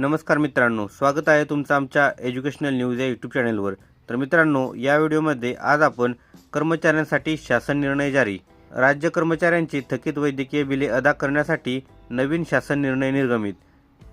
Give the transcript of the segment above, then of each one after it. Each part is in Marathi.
नमस्कार मित्रांनो स्वागत आहे तुमचं आमच्या एज्युकेशनल न्यूज या यूट्यूब चॅनलवर तर मित्रांनो या व्हिडिओमध्ये आज आपण कर्मचाऱ्यांसाठी शासन निर्णय जारी. राज्य कर्मचाऱ्यांची थकीत वैद्यकीय बिले अदा करण्यासाठी नवीन शासन निर्णय निर्गमित.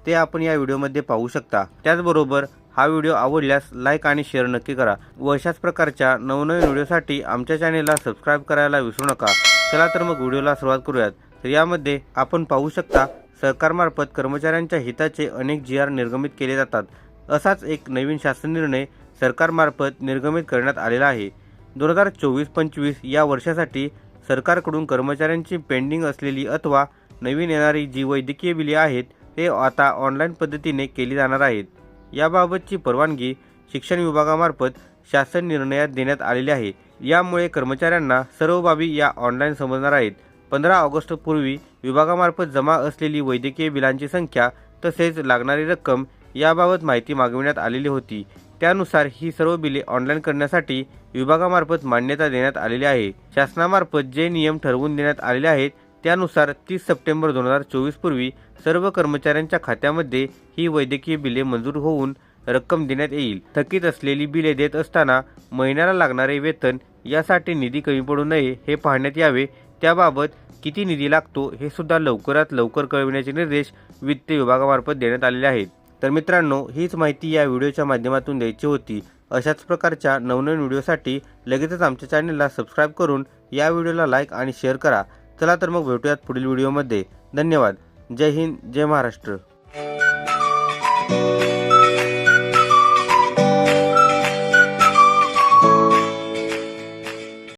ते आपण या व्हिडिओमध्ये पाहू शकता. त्याचबरोबर हा व्हिडिओ आवडल्यास लाईक आणि शेअर नक्की करा व अशाच प्रकारच्या नवनवीन व्हिडिओसाठी आमच्या चॅनेलला सबस्क्राईब करायला विसरू नका. चला तर मग व्हिडिओला सुरुवात करूयात. तर यामध्ये आपण पाहू शकता सरकारमार्फत कर्मचाऱ्यांच्या हिताचे अनेक जी आर निर्गमित केले जातात. असाच एक नवीन शासन निर्णय सरकारमार्फत निर्गमित करण्यात आलेला आहे. दोन हजार चोवीस पंचवीस या वर्षासाठी सरकारकडून कर्मचाऱ्यांची पेंडिंग असलेली अथवा नवीन येणारी जी वैद्यकीय बिले आहेत ते आता ऑनलाईन पद्धतीने केली जाणार आहेत. याबाबतची परवानगी शिक्षण विभागामार्फत शासन निर्णयात देण्यात आलेली आहे. यामुळे कर्मचाऱ्यांना सर्व बाबी या ऑनलाईन समजणार आहेत. पंधरा ऑगस्टपूर्वी विभागामार्फत जमा असलेली वैद्यकीय बिलांची संख्या तसेच लागणारी रक्कम याबाबत माहिती मागविण्यात आलेली होती. त्यानुसार ही सर्व बिले ऑनलाईन करण्यासाठी विभागामार्फत मान्यता देण्यात आलेली आहे. शासनामार्फत जे नियम ठरवून देण्यात आलेले आहेत त्यानुसार तीस सप्टेंबर दोन हजार चोवीस पूर्वी सर्व कर्मचाऱ्यांच्या खात्यामध्ये ही वैद्यकीय बिले मंजूर होऊन रक्कम देण्यात येईल. थकीत असलेली बिले देत असताना महिन्याला लागणारे वेतन यासाठी निधी कमी पडू नये हे पाहण्यात यावे त्याबाबत किती निधी लागतो हे सुद्धा लवकरात लवकर कळविण्याचे निर्देश वित्त विभागामार्फत देण्यात आलेले आहेत. तर मित्रांनो हीच माहिती या व्हिडिओच्या माध्यमातून द्यायची होती. अशाच प्रकारच्या नवनवीन व्हिडिओसाठी लगेचच आमच्या चॅनलला सबस्क्राईब करून या व्हिडिओला लाईक आणि शेअर करा. चला तर मग भेटूयात पुढील व्हिडिओमध्ये. धन्यवाद. जय हिंद जय महाराष्ट्र.